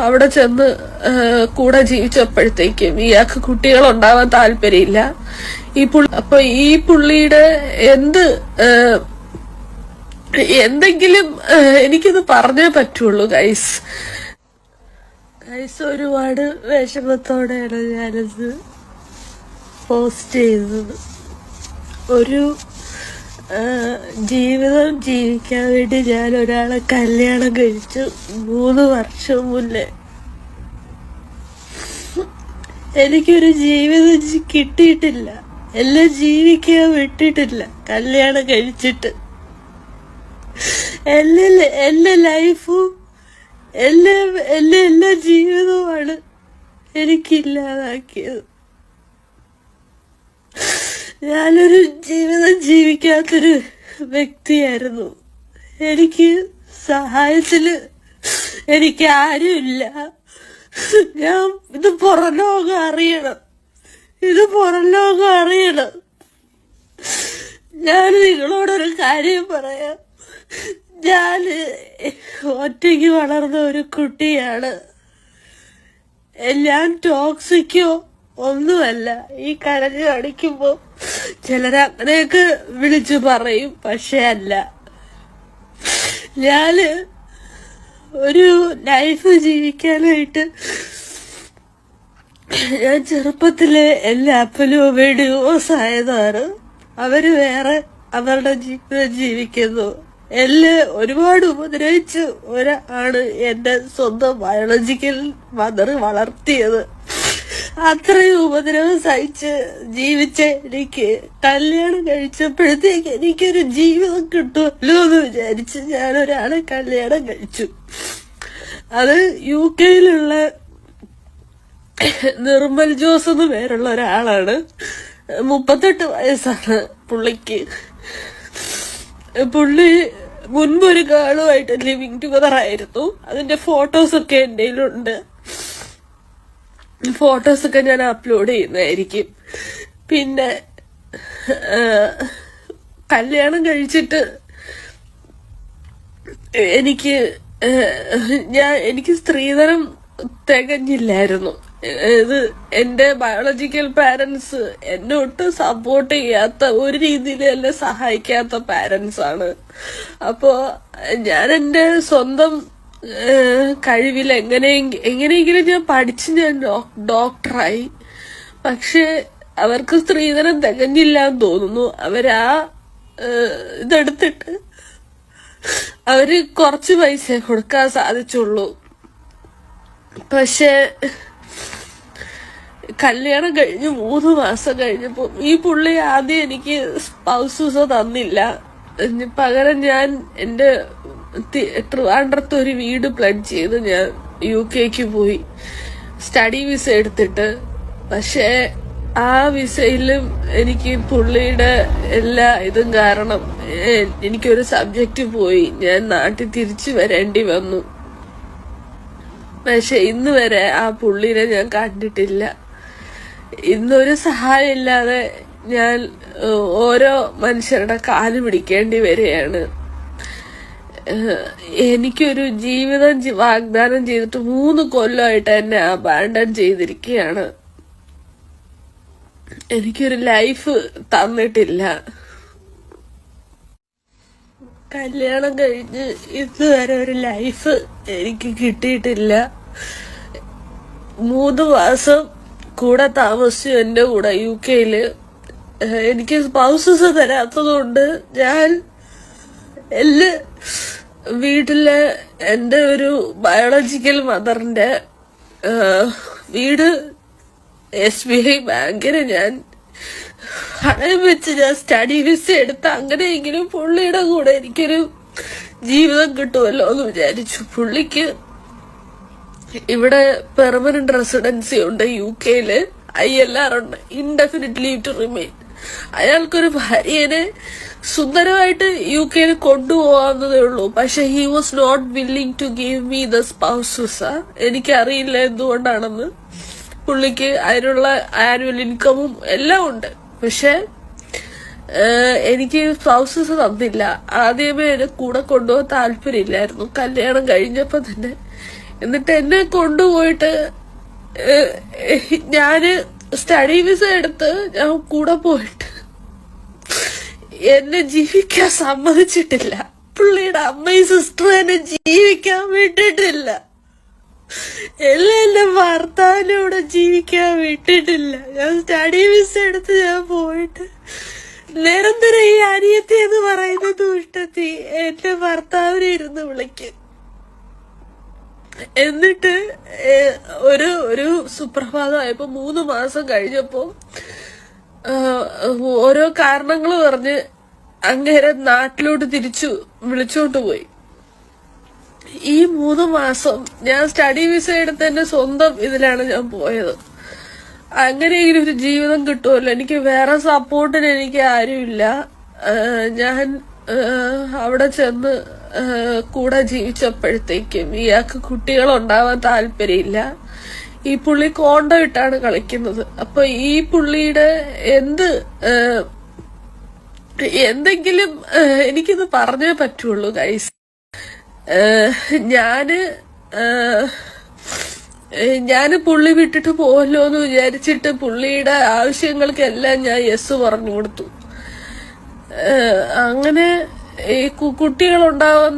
അവിടെ ചെന്ന് കൂടെ ജീവിച്ചപ്പോഴത്തേക്കും ഇയാൾക്ക് കുട്ടികൾ ഉണ്ടാവാൻ താല്പര്യമില്ല. ഈ പുള്ളി അപ്പൊ ഈ പുള്ളിയുടെ എന്ത് എന്തെങ്കിലും എനിക്കിത് പറഞ്ഞേ പറ്റുള്ളൂ ഗൈസ് ഗൈസ് ഒരുപാട് വിഷമത്തോടെയാണ് ഞാനത് പോസ്റ്റ് ചെയ്തത് ഒരു ജീവിതം ജീവിക്കാൻ വേണ്ടി ഞാൻ ഒരാളെ കല്യാണം കഴിച്ചു മൂന്ന് വർഷം മുന്നേ. എനിക്കൊരു ജീവിതം കിട്ടിയിട്ടില്ല. എല്ലാം ജീവിക്കാൻ വിട്ടിട്ടില്ല. കല്യാണം കഴിച്ചിട്ട്. എല്ലാ എല്ലാ ലൈഫും എല്ലാ എല്ലാ എല്ലാ ജീവിതവുമാണ് എനിക്കില്ലാതാക്കിയത്. ഞാനൊരു ജീവിതം ജീവിക്കാത്തൊരു വ്യക്തിയായിരുന്നു. എനിക്ക് സഹായത്തിൽ എനിക്ക് ആരുമില്ല. ഞാൻ ഇത് പുറം ലോകം അറിയണം. ഇത് പുറം ലോകം അറിയണം. ഞാൻ നിങ്ങളോടൊരു കാര്യം പറയാം. ഞാൻ ഒറ്റയ്ക്ക് വളർന്ന ഒരു കുട്ടിയാണ്. ഞാൻ ടോക്സിക്കോ ഒന്നുമല്ല. ഈ കരഞ്ഞു കാണിക്കുമ്പോ ചിലരങ്ങനെയൊക്കെ വിളിച്ചു പറയും പക്ഷെ അല്ല. ഞാൻ ഒരു ലൈഫ് ജീവിക്കാനായിട്ട് ഞാൻ ചെറുപ്പത്തിലെ എല്ലാ അപ്പനും വീഡിയോസ് ആയതാണ്. അവർ വേറെ അവരുടെ ജീവിതം ജീവിക്കുന്നു. എന്നെ ഒരുപാട് ഉപദ്രവിച്ച് ഒരാണ് എന്റെ സ്വന്തം ബയോളജിക്കൽ മദർ വളർത്തിയത്. അത്രയും ഉപദ്രവം സഹിച്ച് ജീവിച്ച എനിക്ക് കല്യാണം കഴിച്ചപ്പോഴത്തേക്ക് എനിക്കൊരു ജീവിതം കിട്ടുമല്ലോ എന്ന് വിചാരിച്ച് ഞാൻ ഒരാളെ കല്യാണം കഴിച്ചു. അത് യു കെയിലുള്ള നിർമ്മൽ ജോസ് എന്ന് പേരുള്ള ഒരാളാണ്. മുപ്പത്തെട്ട് വയസ്സാണ് പുള്ളിക്ക്. പുള്ളി മുൻപ് ഒരു ഗേളുമായിട്ട് ലിവിങ് ടുഗദർ ആയിരുന്നു അതിന്റെ ഫോട്ടോസ് ഒക്കെ എന്റെ കയ്യിലുണ്ട്. ഫോട്ടോസ് ഒക്കെ ഞാൻ അപ്ലോഡ് ചെയ്യുന്നതായിരിക്കും. പിന്നെ കല്യാണം കഴിച്ചിട്ട് എനിക്ക് ഞാൻ എനിക്ക് സ്ത്രീധനം തികഞ്ഞില്ലായിരുന്നു. ഇത് എന്റെ ബയോളജിക്കൽ പാരൻസ് എന്നെ ഒട്ടും സപ്പോർട്ട് ചെയ്യാത്ത ഒരു രീതിയിൽ എന്നെ സഹായിക്കാത്ത പാരൻസ് ആണ്. അപ്പോ ഞാൻ എന്റെ സ്വന്തം കഴിവിൽ എങ്ങനെ എങ്ങനെയെങ്കിലും ഞാൻ പഠിച്ച് ഞാൻ ഡോക്ടറായി. പക്ഷെ അവർക്ക് സ്ത്രീധനം തികഞ്ഞില്ല എന്ന് തോന്നുന്നു. അവരാ ഇതെടുത്തിട്ട് അവർ കുറച്ച് പൈസ കൊടുക്കാൻ സാധിച്ചുള്ളൂ. പക്ഷെ കല്യാണം കഴിഞ്ഞ് മൂന്ന് മാസം കഴിഞ്ഞപ്പോ ഈ പുള്ളി ആദ്യം എനിക്ക് സ്പൗസൂസ തന്നില്ല. പകരം ഞാൻ എന്റെ ട്രിവാൻഡ്രത്ത് ഒരു വീട് പ്ലഡ് ചെയ്ത് ഞാൻ യു കെക്ക് പോയി. സ്റ്റഡി വിസ എടുത്തിട്ട്. പക്ഷേ ആ വിസയിലും എനിക്ക് പുള്ളിയുടെ എല്ലാ ഇതും കാരണം എനിക്കൊരു സബ്ജക്റ്റ് പോയി. ഞാൻ നാട്ടിൽ തിരിച്ചു വരേണ്ടി വന്നു. പക്ഷെ ഇന്ന് വരെ ആ പുള്ളിനെ ഞാൻ കണ്ടിട്ടില്ല. ഇന്നൊരു സഹായം ഇല്ലാതെ ഞാൻ ഓരോ മനുഷ്യരുടെ കാൽ പിടിക്കേണ്ടി വരികയാണ്. എനിക്കൊരു ജീവിതം വാഗ്ദാനം ചെയ്തിട്ട് മൂന്ന് കൊല്ലമായിട്ട് എന്നെ അബാൻഡൻ ചെയ്തിരിക്കുകയാണ് എനിക്കൊരു ലൈഫ് തന്നിട്ടില്ല. കല്യാണം കഴിഞ്ഞ് ഇതുവരെ ഒരു ലൈഫ് എനിക്ക് കിട്ടിയിട്ടില്ല. മൂന്ന് മാസം കൂടെ താമസിച്ചു എന്റെ കൂടെ യു കെയിൽ എനിക്ക് സ്പൗസസ് തരാത്തതുകൊണ്ട് ഞാൻ എല്ലാ വീട്ടിലെ എന്റെ ഒരു ബയോളജിക്കൽ മദറിന്റെ വീട് എസ് ബി ഐ ബാങ്കിന് ഞാൻ അടയം വെച്ച് ഞാൻ സ്റ്റഡി വിസ എടുത്ത് അങ്ങനെയെങ്കിലും പുള്ളിയുടെ കൂടെ എനിക്കൊരു ജീവിതം കിട്ടുമല്ലോ എന്ന് വിചാരിച്ചു. പുള്ളിക്ക് ഇവിടെ പെർമനന്റ് റെസിഡൻസി ഉണ്ട് യു കെയിൽ ഐ എൽ ആർ ഉണ്ട്. ഇൻഡെഫിനിറ്റ് ലീവ് ടു റിമെയിൻ അയാൾക്കൊരു ഭാര്യനെ സുന്ദരമായിട്ട് യു കെയിൽ കൊണ്ടുപോകാവുന്നതേ ഉള്ളൂ. പക്ഷെ he was not willing to give me the spouses എനിക്കറിയില്ല എന്തുകൊണ്ടാണെന്ന്. പുള്ളിക്ക് അതിനുള്ള ആനുവൽ ഇൻകമും എല്ലാം ഉണ്ട്. പക്ഷെ എനിക്ക് സ്പൗസസ് തന്നില്ല. ആദ്യമേ എന്നെ കൂടെ കൊണ്ടുപോകാൻ താല്പര്യമില്ലായിരുന്നു. കല്യാണം കഴിഞ്ഞപ്പോ തന്നെ. എന്നിട്ട് എന്നെ കൊണ്ടുപോയിട്ട് ഞാൻ സ്റ്റഡി വിസ എടുത്ത് ഞാൻ കൂടെ പോയിട്ട് എന്നെ ജീവിക്കാൻ സമ്മതിച്ചിട്ടില്ല. പുള്ളിയുടെ അമ്മയും സിസ്റ്ററും എന്നെ ജീവിക്കാൻ വിട്ടിട്ടില്ല. എല്ലാം എന്റെ ഭർത്താവിനൂടെ ജീവിക്കാൻ വിട്ടിട്ടില്ല. ഞാൻ സ്റ്റഡി വിസ എടുത്ത് ഞാൻ പോയിട്ട് നിരന്തരം ഈ അനിയത്തി എന്ന് പറയുന്ന ദുഷ്ടത്തി എന്റെ ഭർത്താവിനെ ഇരുന്ന് വിളിക്കും. എന്നിട്ട് ഒരു ഒരു സുപ്രഭാതമായപ്പോ മൂന്ന് മാസം കഴിഞ്ഞപ്പോ ഓരോ കാരണങ്ങൾ പറഞ്ഞ് അങ്ങേരെ നാട്ടിലോട്ട് തിരിച്ചു വിളിച്ചോണ്ട് പോയി. ഈ മൂന്ന് മാസം ഞാൻ സ്റ്റഡി വിസ എടുത്ത് എന്റെ സ്വന്തം ഇതിലാണ് ഞാൻ പോയത്. അങ്ങനെയെങ്കിലും ഒരു ജീവിതം കിട്ടുമല്ലോ. എനിക്ക് വേറെ സപ്പോർട്ടിന് എനിക്ക് ആരുമില്ല. ഞാൻ അവിടെ ചെന്ന് കൂടെ ജീവിച്ചപ്പോഴത്തേക്കും ഇയാൾക്ക് കുട്ടികളുണ്ടാവാൻ താല്പര്യമില്ല. ഈ പുള്ളി കോണ്ടോ ഇട്ടാണ് കളിക്കുന്നത്. അപ്പൊ ഈ പുള്ളിയുടെ എന്ത് എന്തെങ്കിലും എനിക്കിത് പറഞ്ഞേ പറ്റുള്ളൂ ഗൈസ് ഞാൻ ഞാൻ പുള്ളി വിട്ടിട്ട് പോകല്ലോ എന്ന് വിചാരിച്ചിട്ട് പുള്ളിയുടെ ആവശ്യങ്ങൾക്കെല്ലാം ഞാൻ യെസ് പറഞ്ഞു കൊടുത്തു. അങ്ങനെ ഈ കുട്ടികളുണ്ടാവാൻ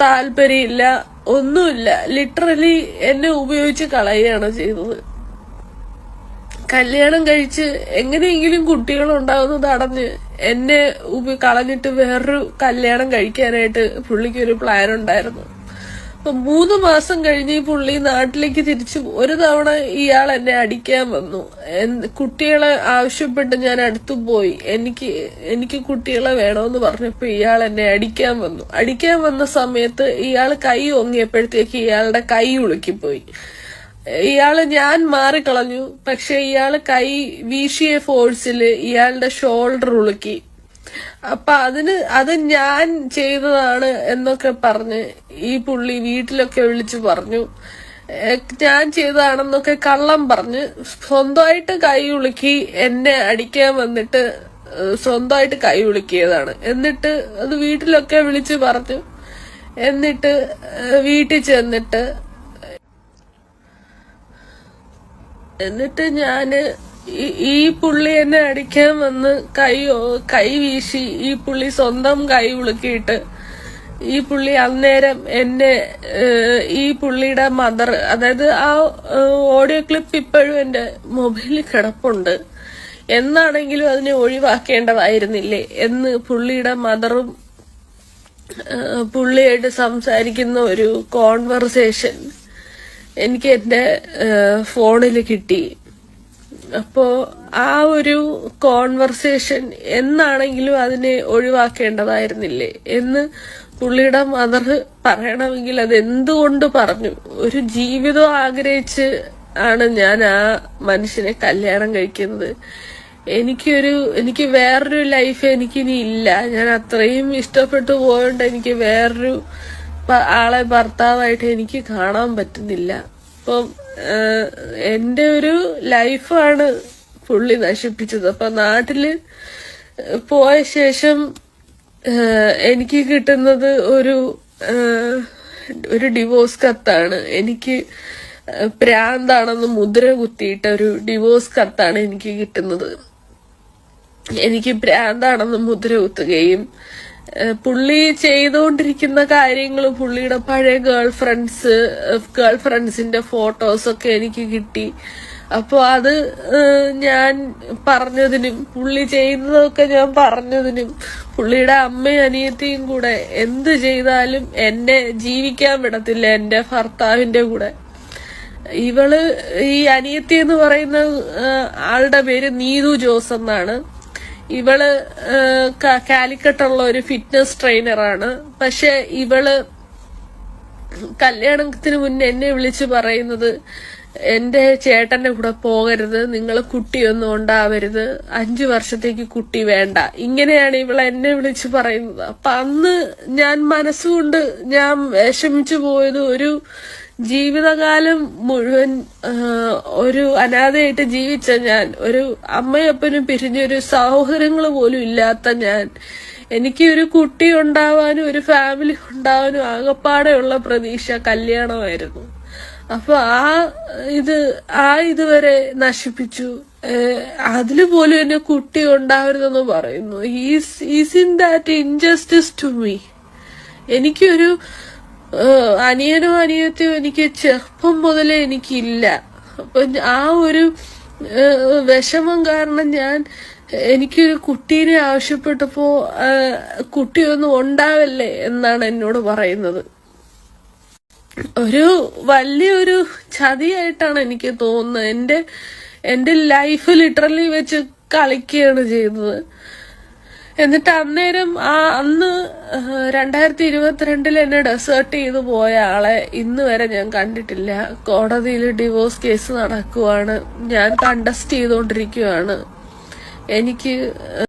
താല്പര്യമില്ല ഒന്നുമില്ല. ലിറ്ററലി എന്നെ ഉപയോഗിച്ച് കളയുകയാണ് ചെയ്തത്. കല്യാണം കഴിച്ച് എങ്ങനെയെങ്കിലും കുട്ടികൾ ഉണ്ടാവുന്നത് തടഞ്ഞ് എന്നെ കളഞ്ഞിട്ട് വേറൊരു കല്യാണം കഴിക്കാനായിട്ട് പുള്ളിക്ക് ഒരു പ്ലാൻ ഉണ്ടായിരുന്നു. അപ്പൊ മൂന്ന് മാസം കഴിഞ്ഞ് ഈ പുള്ളി നാട്ടിലേക്ക് തിരിച്ചു ഒരു തവണ ഇയാൾ എന്നെ അടിക്കാൻ വന്നു. കുട്ടികളെ ആവശ്യപ്പെട്ട് ഞാൻ അടുത്തു പോയി. എനിക്ക് എനിക്ക് കുട്ടികളെ വേണമെന്ന് പറഞ്ഞപ്പോ ഇയാൾ എന്നെ അടിക്കാൻ വന്നു. അടിക്കാൻ വന്ന സമയത്ത് ഇയാൾ കൈ ഒങ്ങിയപ്പോഴത്തേക്ക് ഇയാളുടെ കൈ ഉളുക്കിപ്പോയി. ഇയാൾ ഞാൻ മാറിക്കളഞ്ഞു. പക്ഷെ ഇയാൾ കൈ വീശിയ ഫോഴ്സിൽ ഇയാളുടെ ഷോൾഡർ ഉളുക്കി. അപ്പൊ അതിന് അത് ഞാൻ ചെയ്തതാണ് എന്നൊക്കെ പറഞ്ഞ് ഈ പുള്ളി വീട്ടിലൊക്കെ വിളിച്ചു പറഞ്ഞു. ഞാൻ ചെയ്തതാണെന്നൊക്കെ കള്ളം പറഞ്ഞ് സ്വന്തമായിട്ട് കൈ ഉളുക്കി എന്നെ അടിക്കാൻ വന്നിട്ട് സ്വന്തമായിട്ട് കൈ ഉളുക്കിയതാണ്. എന്നിട്ട് അത് വീട്ടിലൊക്കെ വിളിച്ചു പറഞ്ഞു. എന്നിട്ട് വീട്ടിൽ ചെന്നിട്ട് എന്നിട്ട് ഞാൻ ഈ- പുള്ളി എന്നെ അടിക്കാൻ വന്ന് കൈ കൈ വീശി ഈ പുള്ളി സ്വന്തം കൈ ഉളുക്കിയിട്ട് ഈ പുള്ളി അന്നേരം എന്നെ ഈ പുള്ളിയുടെ മദർ അതായത് ആ ഓഡിയോ ക്ലിപ്പ് ഇപ്പോഴും എന്റെ മൊബൈലിൽ കിടപ്പുണ്ട്. എന്നാണെങ്കിലും അതിനെ ഒഴിവാക്കേണ്ടതായിരുന്നില്ലേ എന്ന് പുള്ളിയുടെ മദറും പുള്ളിയായിട്ട് സംസാരിക്കുന്ന ഒരു കോൺവെർസേഷൻ എനിക്ക് എന്റെ ഫോണിൽ കിട്ടി. അപ്പോ ആ ഒരു കോൺവെർസേഷൻ എന്നാണെങ്കിലും അതിനെ ഒഴിവാക്കേണ്ടതായിരുന്നില്ലേ? എന്ന് പുള്ളിയുടെ മദർ പറയണമെങ്കിൽ അത് എന്തുകൊണ്ട് പറഞ്ഞു? ഒരു ജീവിതം ആഗ്രഹിച്ച് ആണ് ഞാൻ ആ മനുഷ്യനെ കല്യാണം കഴിക്കുന്നത്. എനിക്കൊരു എനിക്ക് വേറൊരു ലൈഫ് എനിക്കിനി ഇല്ല. ഞാൻ അത്രയും ഇഷ്ടപ്പെട്ടു പോയോണ്ട് എനിക്ക് വേറൊരു ആളെ ഭർത്താവായിട്ട് എനിക്ക് കാണാൻ പറ്റുന്നില്ല. അപ്പം എന്റെ ഒരു ലൈഫാണ് പുള്ളി നശിപ്പിച്ചത്. അപ്പൊ നാട്ടിൽ പോയ ശേഷം എനിക്ക് കിട്ടുന്നത് ഒരു ഒരു ഡിവോഴ്സ് കത്താണ്. എനിക്ക് പ്രാന്താണെന്ന് മുദ്ര കുത്തിയിട്ട ഒരു ഡിവോഴ്സ് കത്താണ് എനിക്ക് കിട്ടുന്നത്. എനിക്ക് പ്രാന്താണെന്ന് മുദ്ര കുത്തുകയും പുള്ളി ചെയ്തുകൊണ്ടിരിക്കുന്ന കാര്യങ്ങൾ പുള്ളിയുടെ പഴയ ഗേൾ ഫ്രണ്ട്സ് ഗേൾ ഫ്രണ്ട്സിന്റെ ഫോട്ടോസ് ഒക്കെ എനിക്ക് കിട്ടി. അപ്പോൾ അത് ഞാൻ പറഞ്ഞതിനും പുള്ളി ചെയ്യുന്നതൊക്കെ ഞാൻ പറഞ്ഞതിനും പുള്ളിയുടെ അമ്മയും അനിയത്തിയും കൂടെ എന്ത് ചെയ്താലും എന്നെ ജീവിക്കാൻ വിടത്തില്ല എന്റെ ഭർത്താവിന്റെ കൂടെ. ഇവൾ ഈ അനിയത്തി എന്ന് പറയുന്ന ആളുടെ പേര് നീതു ജോസ് എന്നാണ്. ഇവൾ കാലിക്കട്ടുള്ള ഒരു ഫിറ്റ്നസ് ട്രെയിനറാണ്. പക്ഷെ ഇവൾ കല്യാണത്തിന് മുന്നേ എന്നെ വിളിച്ച് പറയുന്നത് എന്റെ ചേട്ടന്റെ കൂടെ പോകരുത് നിങ്ങൾ കുട്ടിയൊന്നും ഉണ്ടാവരുത് അഞ്ചു വർഷത്തേക്ക് കുട്ടി വേണ്ട. ഇങ്ങനെയാണ് ഇവൾ എന്നെ വിളിച്ച് പറയുന്നത്. അപ്പൊ അന്ന് ഞാൻ മനസ്സുകൊണ്ട് ഞാൻ വിഷമിച്ചു പോയത് ഒരു ജീവിതകാലം മുഴുവൻ ഒരു അനാഥയായിട്ട് ജീവിച്ച ഞാൻ ഒരു അമ്മയപ്പനും പിരിഞ്ഞൊരു സഹോദരങ്ങൾ പോലും ഇല്ലാത്ത ഞാൻ എനിക്ക് ഒരു കുട്ടി ഉണ്ടാവാനും ഒരു ഫാമിലി ഉണ്ടാവാനും ആകപ്പാടെയുള്ള പ്രതീക്ഷ കല്യാണമായിരുന്നു. അപ്പൊ ആ ഇത് ആ ഇതുവരെ നശിപ്പിച്ചു. അതിൽ പോലും എന്നെ കുട്ടി ഉണ്ടാവരുതെന്ന് പറയുന്നു. Is is in that injustice to me എനിക്കൊരു അനിയനോ അനിയത്തിയോ എനിക്ക് ചെറുപ്പം മുതലേ എനിക്കില്ല. അപ്പൊ ആ ഒരു വിഷമം കാരണം ഞാൻ എനിക്കൊരു കുട്ടീനെ ആവശ്യപ്പെട്ടപ്പോ കുട്ടിയൊന്നും ഉണ്ടാവല്ലേ എന്നാണ് എന്നോട് പറയുന്നത്. ഒരു വലിയൊരു ചതിയായിട്ടാണ് എനിക്ക് തോന്നുന്നത്. എന്റെ എന്റെ ലൈഫ് ലിറ്ററലി വെച്ച് കളിക്കുകയാണ് ചെയ്തത്. എന്നിട്ട് അന്നേരം ആ അന്ന് രണ്ടായിരത്തി ഇരുപത്തിരണ്ടിൽ എന്നെ ഡെസേർട്ട് ചെയ്തു പോയ ആളെ ഇന്ന് വരെ ഞാൻ കണ്ടിട്ടില്ല. കോടതിയിൽ ഡിവോഴ്സ് കേസ് നടക്കുവാണ്. ഞാൻ കണ്ടസ്റ്റ് ചെയ്തുകൊണ്ടിരിക്കുവാണ് എനിക്ക്